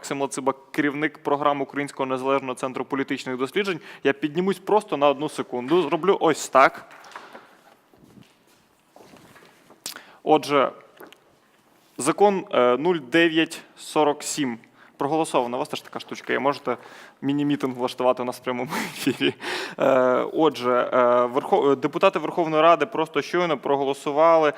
Максим Лациба, керівник програми Українського незалежного центру політичних досліджень. Я піднімусь просто на одну секунду. Зроблю ось так. Отже, закон е, 0947 проголосовано. У вас теж така штучка є. Можете міні-мітинг влаштувати у нас в прямому ефірі. Е, Отже, е, Верхов- депутати Верховної Ради просто щойно проголосували е,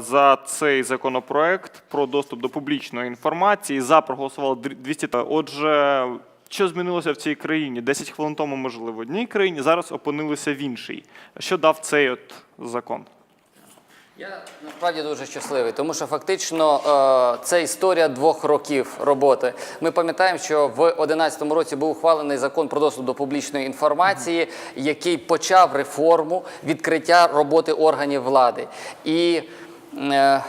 за цей законопроект про доступ до публічної інформації. За проголосували 200. Отже, що змінилося в цій країні? 10 хвилин тому ми жили в одній країні, зараз опинилися в іншій. Що дав цей от закон? Я насправді дуже щасливий, тому що фактично е, це історія двох років роботи. Ми пам'ятаємо, що в 2011 році був ухвалений закон про доступ до публічної інформації, який почав реформу відкриття роботи органів влади. І е,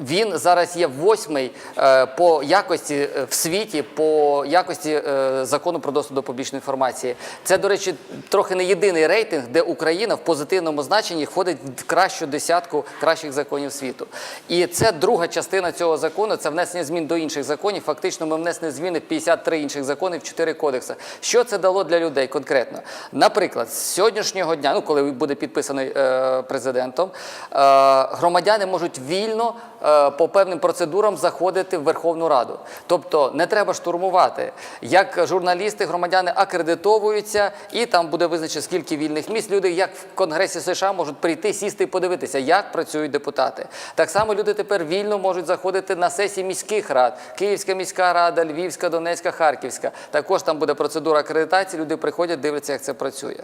він зараз є восьмий е, по якості е, в світі, по якості е, закону про доступ до публічної інформації. Це, до речі, трохи не єдиний рейтинг, де Україна в позитивному значенні входить в кращу десятку кращих законів світу. І це друга частина цього закону. Це внесення змін до інших законів. Фактично, ми внесли зміни в 53 інших законів, в 4 кодекси. Що це дало для людей конкретно? Наприклад, з сьогоднішнього дня, ну коли буде підписаний президентом, громадяни можуть вільно по певним процедурам заходити в Верховну Раду. Тобто не треба штурмувати. Як журналісти, громадяни акредитовуються, і там буде визначено, скільки вільних місць. Люди, як в Конгресі США, можуть прийти, сісти і подивитися, як працюють депутати. Так само люди тепер вільно можуть заходити на сесії міських рад. Київська міська рада, Львівська, Донецька, Харківська. Також там буде процедура акредитації. Люди приходять, дивляться, як це працює.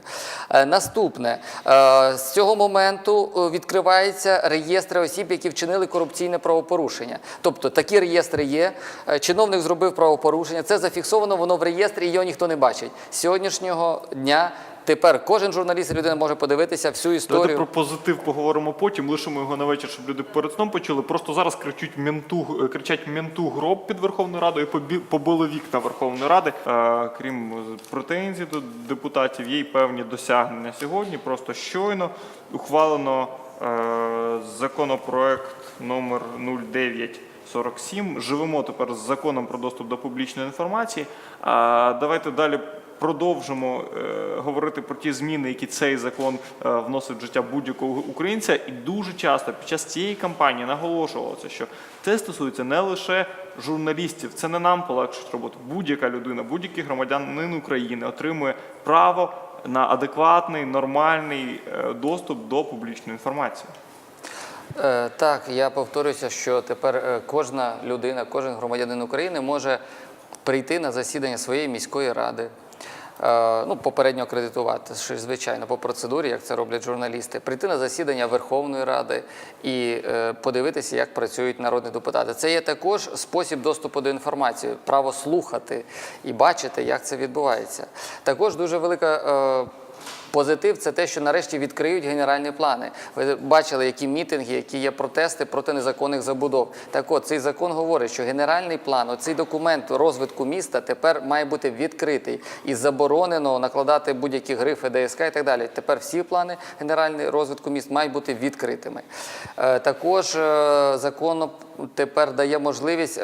Е, Наступне Е, з цього моменту е, відкриваються реєстри осіб, які вчинили корупційне правопорушення. Тобто такі реєстри є. Е, Чиновник зробив правопорушення. Це зафіксовано, воно в реєстрі, його ніхто не бачить. З сьогоднішнього дня тепер кожен журналіст і людина може подивитися всю Давайте історію. про позитив поговоримо потім. Лишимо його на вечір, щоб люди перед сном почули. Просто зараз кричуть менту, е, кричать менту гроб під Верховною Радою і побили вікна Верховної Ради. Е, крім претензій до депутатів, є й певні досягнення сьогодні. Просто щойно ухвалено е, законопроект номер 0947. Живемо тепер з законом про доступ до публічної інформації. А давайте далі продовжимо е, говорити про ті зміни, які цей закон е, вносить в життя будь-якого українця. І дуже часто під час цієї кампанії наголошувалося, що це стосується не лише журналістів, це не нам полегшить роботу. Будь-яка людина, будь-який громадянин України отримує право на адекватний, нормальний е, доступ до публічної інформації. Е, Так, я повторюся, що тепер е, кожна людина, кожен громадянин України може прийти на засідання своєї міської ради. е, Ну, попередньо акредитувати, звичайно, по процедурі, як це роблять журналісти, прийти на засідання Верховної Ради і подивитися, як працюють народні депутати. Це є також спосіб доступу до інформації, право слухати і бачити, як це відбувається. Також дуже велика. Е, Позитив це те, що нарешті відкриють генеральні плани. Ви бачили, які мітинги, які є протести проти незаконних забудов. Так от цей закон говорить, що генеральний план, оцей документ розвитку міста тепер має бути відкритий і заборонено накладати будь-які грифи ДСК і так далі. Тепер всі плани генерального розвитку міст мають бути відкритими. Е, Також е, закон тепер дає можливість.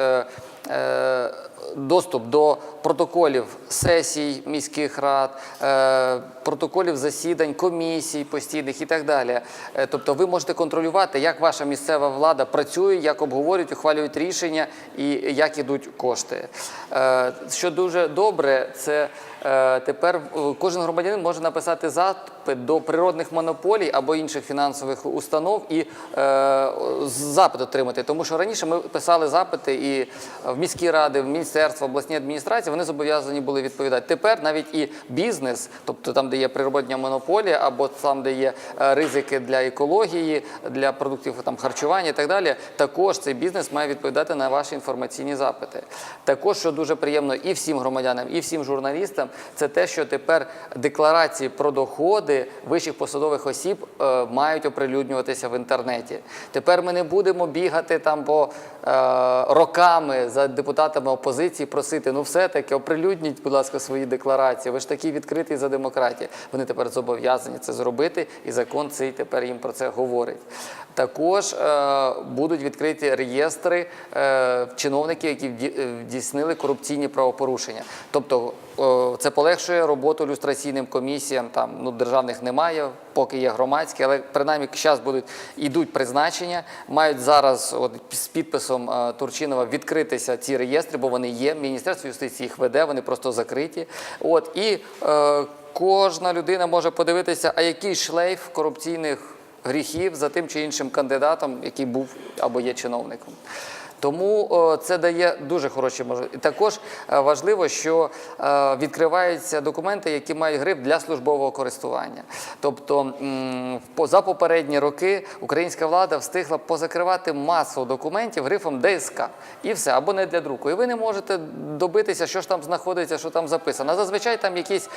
Доступ до протоколів сесій міських рад, е, протоколів засідань, комісій постійних і так далі. Е, Тобто ви можете контролювати, як ваша місцева влада працює, як обговорюють, ухвалюють рішення і як ідуть кошти. Е, Що дуже добре, це тепер е, кожен громадянин може написати запит до природних монополій або інших фінансових установ і е, запит отримати. Тому що раніше ми писали запити і в міські ради, в міністерства, обласні адміністрації, вони зобов'язані були відповідати. Тепер навіть і бізнес, тобто там, де є природня монополія, або там, де є е, ризики для екології, для продуктів там харчування і так далі, також цей бізнес має відповідати на ваші інформаційні запити. Також, що дуже приємно і всім громадянам, і всім журналістам, це те, що тепер декларації про доходи вищих посадових осіб е, мають оприлюднюватися в інтернеті. Тепер ми не будемо бігати там по е, роками за депутатами опозиції, просити ну все-таки оприлюдніть, будь ласка, свої декларації. Ви ж такі відкриті за демократію. Вони тепер зобов'язані це зробити, і закон цей тепер їм про це говорить. Також е, будуть відкриті реєстри чиновників, які вді- вдійснили корупційні правопорушення. Тобто це полегшує роботу люстраційним комісіям. Там ну державних немає, поки є громадські, але принаймні зараз будуть ідуть призначення. Мають зараз от, з підписом е, Турчинова відкритися ці реєстри, бо вони є. Міністерство юстиції їх веде, вони просто закриті. От і е, кожна людина може подивитися, а який шлейф корупційних гріхів за тим чи іншим кандидатом, який був або є чиновником. Тому це дає дуже хороші можливості. Також е, важливо, що е, відкриваються документи, які мають гриф для службового користування. Тобто за попередні роки українська влада встигла позакривати масу документів грифом ДСК і все, або не для друку. І ви не можете добитися, що ж там знаходиться, що там записано. Зазвичай там якісь.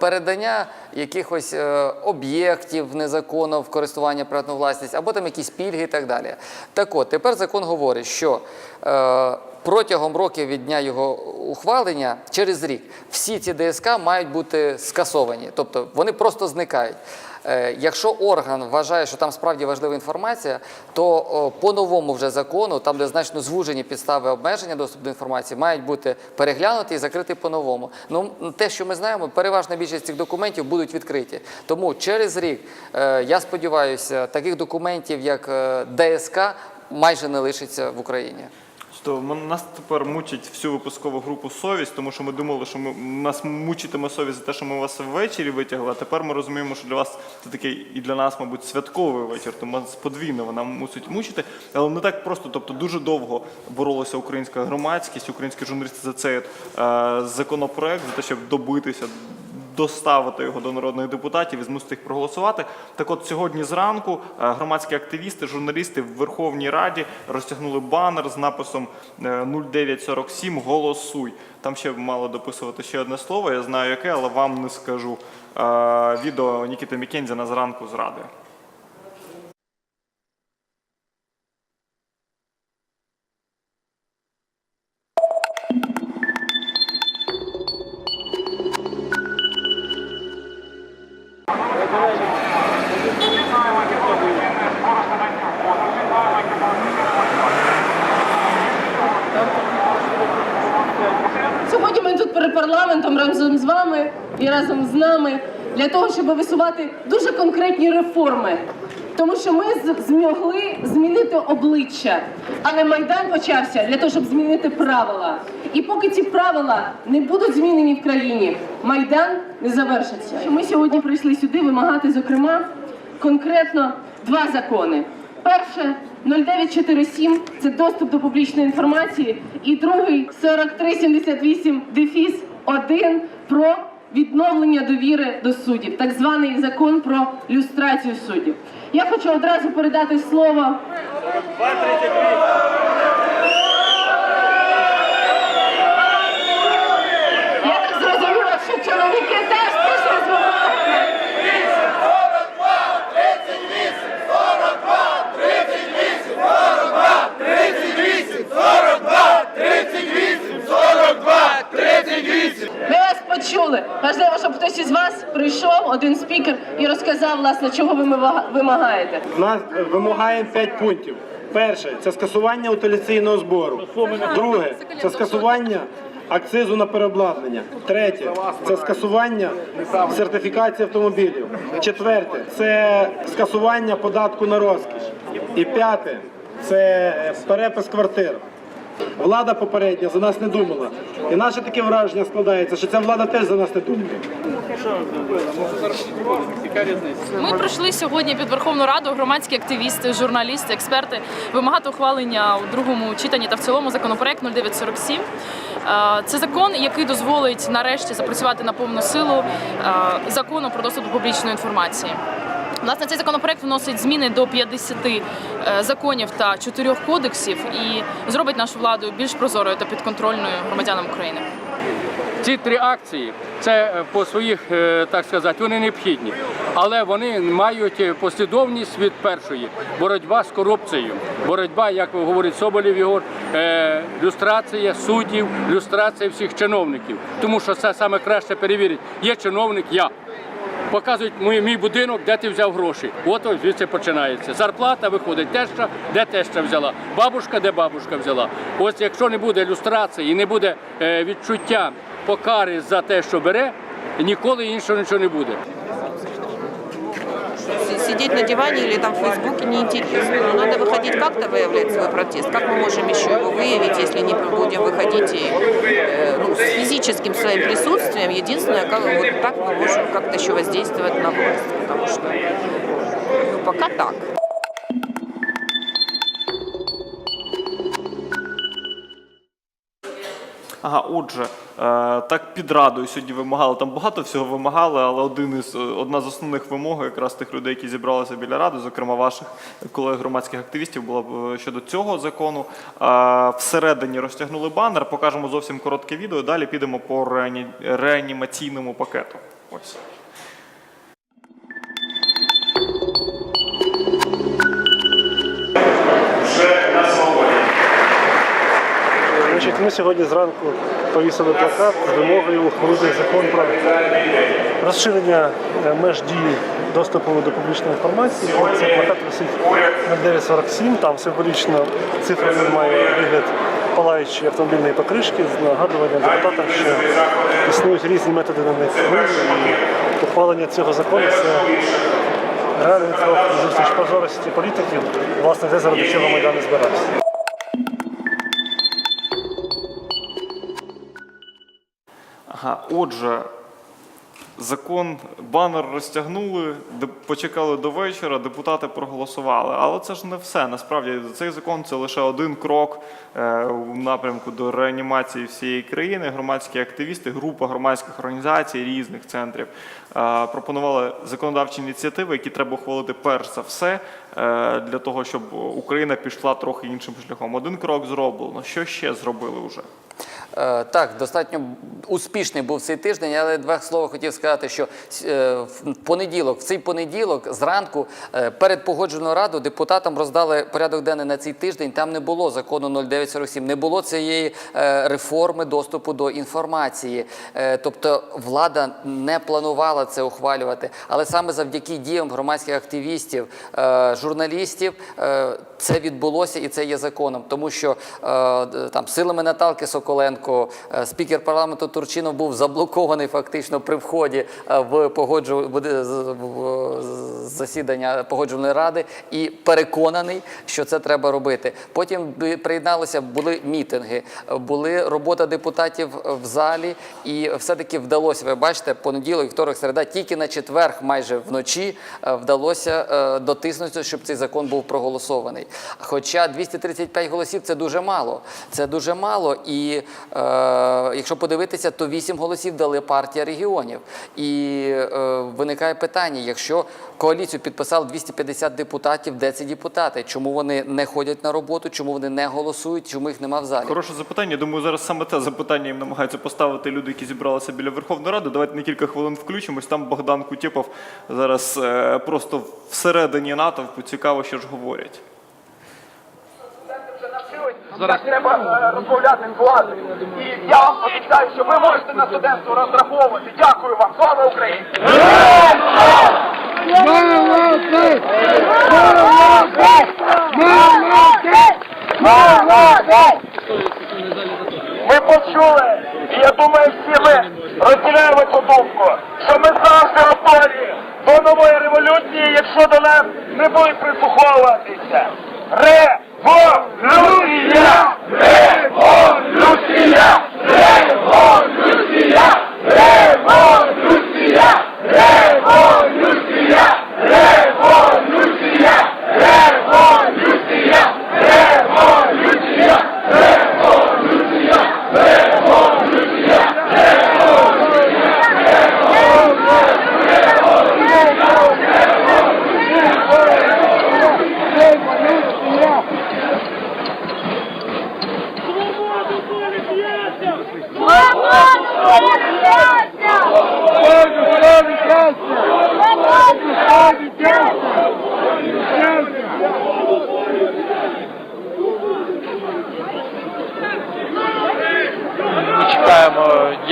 Передання якихось е, об'єктів незаконно в користування приватну власність, або там якісь пільги і так далі. Так от, тепер закон говорить, що е, протягом років від дня його ухвалення, через рік, всі ці ДСК мають бути скасовані, тобто вони просто зникають. Е, Якщо орган вважає, що там справді важлива інформація, то по новому вже закону, там де значно звужені підстави обмеження доступу до інформації, мають бути переглянуті і закриті по-новому. Ну те, що ми знаємо, переважна більшість цих документів будуть відкриті. Тому через рік е, я сподіваюся, таких документів, як е, ДСК, майже не лишиться в Україні. То нас тепер мучить всю випускову групу совість, тому що ми думали, що ми, нас мучитиме совість за те, що ми вас ввечері витягли, а тепер ми розуміємо, що для вас це такий і для нас, мабуть, святковий вечір, тому нас подвійно вона мусить мучити. Але не так просто, тобто дуже довго боролася українська громадськість, українські журналісти за цей е, законопроект, за те, щоб добитися доставити його до народних депутатів і змусити їх проголосувати. Так от сьогодні зранку е, громадські активісти, журналісти в Верховній Раді розтягнули банер з написом е, 0947 Голосуй. Там ще мало дописувати ще одне слово, я знаю яке, але вам не скажу. Е, Відео Нікіти Мікензіна зранку з для того, щоб висувати дуже конкретні реформи. Тому що ми змогли змінити обличчя, але майдан почався для того, щоб змінити правила. І поки ці правила не будуть змінені в країні, майдан не завершиться. Ми сьогодні прийшли сюди вимагати, зокрема, конкретно два закони. Перше 0947 – це доступ до публічної інформації, і другий 4378 дефіс 1 про відновлення довіри до суддів, так званий закон про люстрацію суддів. Я хочу одразу передати слово Я так зрозуміла, що чоловіки теж прийшли з вимогами. Ми вас почули. Важливо, щоб хтось із вас прийшов, один спікер, і розказав, власне, чого ви вимагаєте. Нас е, вимагаємо 5 пунктів. Перше це скасування утилізаційного збору. Друге це скасування акцизу на переобладнання. Третє це скасування сертифікації автомобілів. Четверте це скасування податку на розкіш. І п'яте це е, перепис квартир. Влада попередня за нас не думала. І наше таке враження складається, що ця влада теж за нас не думає. Ми прийшли сьогодні під Верховну Раду громадські активісти, журналісти, експерти вимагати ухвалення у другому читанні та в цілому законопроект 0947. Е, Це закон, який дозволить нарешті запрацювати на повну силу е, закону про доступ до публічної інформації. Власне, цей законопроект вносить зміни до 50 е, законів та 4 кодексів і зробить нашу владу більш прозорою та підконтрольною громадянам України. Ці три акції це е, по своїх, е, так сказати, вони необхідні, але вони мають послідовність від першої боротьба з корупцією, боротьба, як говорить Соболєв Ігор, е, люстрація суддів, люстрація всіх чиновників. Тому що це саме краще перевірить. Є чиновник, я. Показують мій, мій будинок, де ти взяв гроші. От звідси починається. Зарплата виходить теща, де теща взяла, бабушка, де бабушка взяла. Ось якщо не буде люстрації і не буде е, відчуття покари за те, що бере, ніколи іншого нічого не буде С- Сидеть на диване или там в Фейсбуке неинтересно. Но надо выходить как-то выявлять свой протест. Как мы можем еще его выявить, если не будем выходить и, э, ну, с физическим своим присутствием? Единственное, как, вот так мы можем как-то еще воздействовать на власть. Потому что ну, пока так. Ага, отже, е, так під радою сьогодні вимагали. Там багато всього вимагали, але один із е, одна з основних вимог, якраз тих людей, які зібралися біля ради, зокрема ваших колег громадських активістів, була е, щодо цього закону. Всередині розтягнули банер. Покажемо зовсім коротке відео. Далі підемо по реані- реанімаційному пакету. Ось. Ми сьогодні зранку повісили плакат з вимогою ухвалити закон про розширення е, меж дії доступу до публічної інформації. Цей плакат висить на 947, там символічно цифра має вигляд палаючої автомобільної покришки з нагадуванням депутатам, що існують різні методи на них впливу, і ухвалення цього закону це реальний крок зустріч прозорості політиків, власне, де заради чого Майдан і збирався. Отже, закон, банер розтягнули, почекали до вечора, депутати проголосували. Але це ж не все. Насправді цей закон це лише один крок е, у напрямку до реанімації всієї країни. Громадські активісти, група громадських організацій різних центрів е, пропонували законодавчі ініціативи, які треба ухвалити перш за все е, для того, щоб Україна пішла трохи іншим шляхом. Один крок зроблено. Що ще зробили вже? Е, Так, достатньо успішний був цей тиждень, але два слова хотів сказати, що е, в понеділок, в цей понеділок зранку е, перед погодженою радою депутатам роздали порядок денний на цей тиждень. Там не було закону 0947, не було цієї реформи доступу до інформації. Тобто влада не планувала це ухвалювати, але саме завдяки діям громадських активістів, журналістів це відбулося і це є законом, тому що там силами Наталки Соколенко, е, спікер парламенту Турчинов був заблокований фактично при вході е, в погоджу з- засідання погоджувальної ради і переконаний, що це треба робити. Потім би приєдналося, були мітинги, е, були робота депутатів в залі, і все-таки вдалося. Ви бачите, понеділок, вівторок, середа, тільки на четверг, майже вночі, е, вдалося е, дотиснути, щоб цей закон був проголосований. Хоча 235 голосів це дуже мало. Це дуже мало. І е, якщо подивитися, то 8 голосів дали партія регіонів. І е, виникає питання: якщо коаліцію підписали 250 депутатів, де ці депутати? Чому вони не ходять на роботу? Чому вони не голосують? Чому їх нема в залі? Хороше запитання. Думаю, зараз саме те запитання їм намагаються поставити люди, які зібралися біля Верховної Ради. Давайте на кілька хвилин включимось. Там Богдан Кутєпов зараз е, просто всередині натовпу цікаво, що ж говорять. Зараз треба е, розмовляти з владою. І я вам обіцяю, що ви можете на студентство розраховувати. Дякую вам. Слава Україні! Ми почули, і я думаю, всі ми розділяємо цю думку, що ми завжди готові до нової революції, якщо до нас не будуть прислуховуватися. Hallelujah! Hallelujah!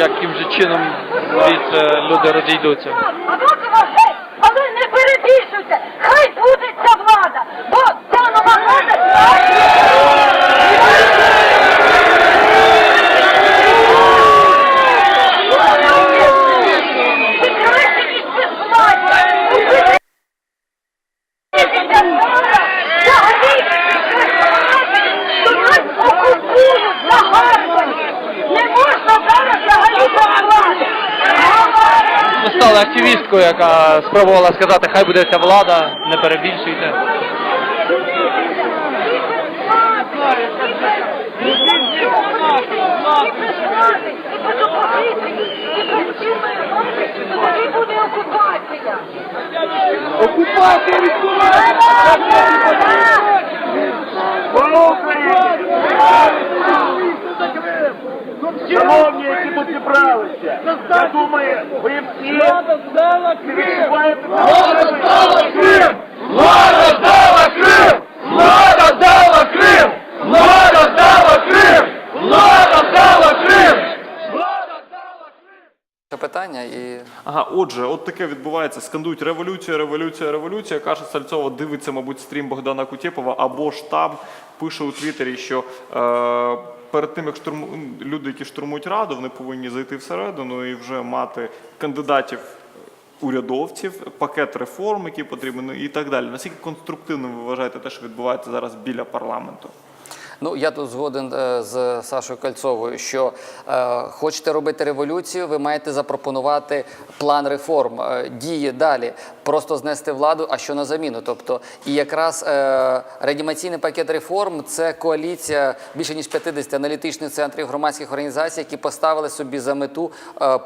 Чином звідси люди розійдуться? Але не перебільшуйте, хай буде ця влада, бо ця нова влада Ви краще, ніж це влада. Взагалі, що нас окупують загарбані. Не можна зараз взагалі до влади. Ви стали активісткою, яка спробувала сказати, хай буде ця влада, не перебільшуйте. Окупація Шановні, які тут зібралися, я думаю, ви всі відчуваєте... Влада здала Крим! Влада здала Крим! Влада здала Крим! Влада здала Крим! Влада здала Крим! Питання і Ага, отже, от таке відбувається. Скандують революція, революція, революція. Каже Сальцова, дивиться, мабуть, стрім Богдана Кутєпова або штаб пише у Твіттері, що е, перед тим як штурму люди, які штурмують раду, вони повинні зайти всередину і вже мати кандидатів. Урядовців, пакет реформ, які потрібен, і так далі. Наскільки конструктивним ви вважаєте те, що відбувається зараз біля парламенту? Ну, я тут згоден е, з Сашою Кальцовою, що е, хочете робити революцію, ви маєте запропонувати план реформ, е, дії далі, просто знести владу, а що на заміну. Тобто, і якраз реанімаційний пакет реформ це коаліція більше ніж 50 аналітичних центрів громадських організацій, які поставили собі за мету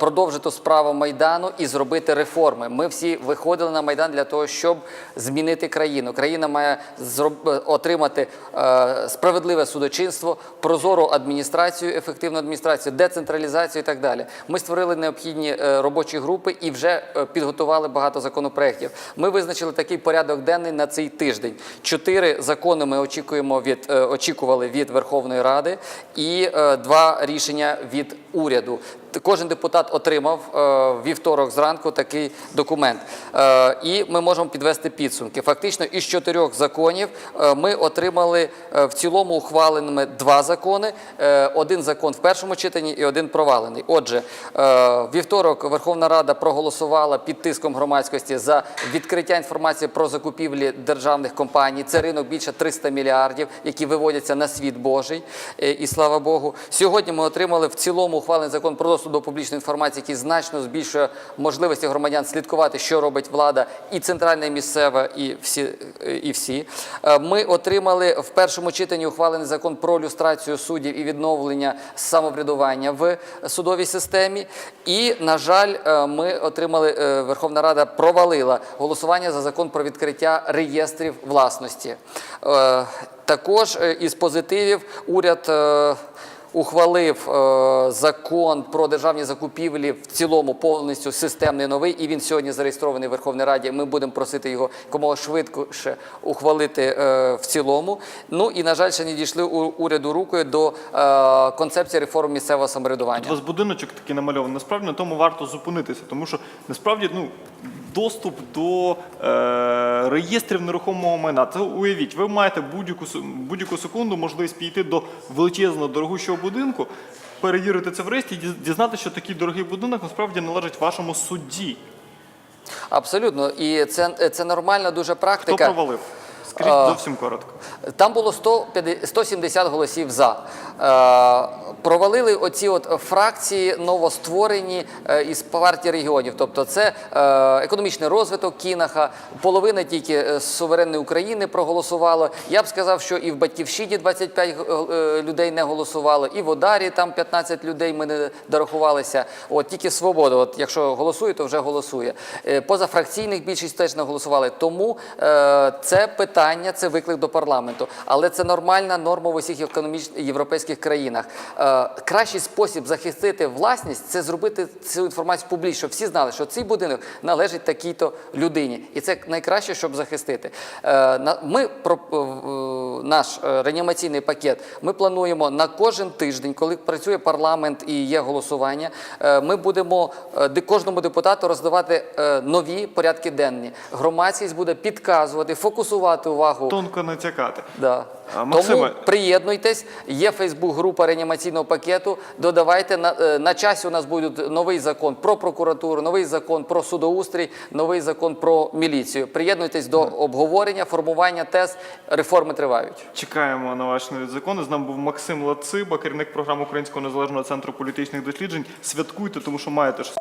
продовжити справу майдану і зробити реформи. Ми всі виходили на майдан для того, щоб змінити країну. Країна має отримати е, справедливе судочинство, прозору адміністрацію, ефективну адміністрацію, децентралізацію і так далі. Ми створили необхідні е, робочі групи і вже е, підготували багато законопроєктів. Ми визначили такий порядок денний на цей тиждень. Чотири закони ми очікуємо від е, очікували від Верховної Ради, і два рішення від уряду. Кожен депутат отримав е, вівторок зранку такий документ. Е, і ми можемо підвести підсумки. Фактично, із чотирьох законів е, ми отримали в цілому ухваленими два закони: один закон в першому читанні і один провалений. Отже, вівторок Верховна Рада проголосувала під тиском громадськості за відкриття інформації про закупівлі державних компаній. Це ринок більше 300 мільярдів, які виводяться на світ Божий. І слава Богу. Сьогодні ми отримали в цілому ухвалений закон про доступ до публічної інформації, який значно збільшує можливості громадян слідкувати, що робить влада, і центральна, і місцева, і всі. І всі. Е, Ми отримали в першому читанні ухвалений закон про люстрацію суддів і відновлення самоврядування в судовій системі. І, на жаль, е, ми отримали, е, Верховна Рада провалила голосування за закон про відкриття реєстрів власності. Також із позитивів уряд. Ухвалив е, закон про державні закупівлі в цілому повністю системний новий, і він сьогодні зареєстрований в Верховній Раді. Ми будемо просити його якомога швидше ухвалити е, в цілому. Ну і на жаль, ще не дійшли у уряду рукою до е, концепції реформ місцевого самоврядування. У вас будиночок такий намальований. Насправді на тому варто зупинитися, тому що насправді ну. Доступ до е, реєстрів нерухомого майна. Це уявіть, ви маєте будь-яку будь-яку секунду можливість піти до величезного дорогущого будинку, перевірити це в реєстрі і діз- дізнатися, що такий дорогий будинок насправді належить вашому судді. Абсолютно, і це, це нормальна дуже Хто провалив? Скажіть зовсім коротко. Там було 150 170 голосів за. Е, провалили оці от фракції новостворені е, із партії регіонів. Тобто це е, економічний розвиток Кінаха, половина тільки е, суверенної України проголосувало. Я б сказав, що і в Батьківщині 25 е, людей не голосувало, і в Одарі там 15 людей ми не дорахувалися. От тільки свобода. От якщо голосує, то вже голосує. Е, Позафракційних більшість теж не голосували. Тому е, це питання, це виклик до парламенту. Але це нормальна норма в усіх економічних європейських країнах. Е, кращий спосіб захистити власність це зробити цю інформацію публічно, щоб всі знали, що цей будинок належить такій-то людині, і це найкраще, щоб захистити. Е, ми про. е, наш реанімаційний пакет. Ми плануємо на кожен тиждень, коли працює парламент і є голосування, е, ми будемо е, кожному депутату роздавати е, нові порядки денні. Громадськість буде підказувати, фокусувати увагу. Тонко натякати. Да. А, Тому приєднуйтесь. Є Фейсбук-група реанімаційного пакету. Додавайте на, е, на часі. У нас буде новий закон про прокуратуру, новий закон про судоустрій, новий закон про міліцію. Приєднуйтесь до обговорення, формування тез. Реформи тривають. Чекаємо на ваші нові закони. З нами був Максим Лациба, керівник програми Українського незалежного центру політичних досліджень. Святкуйте, тому що маєте ж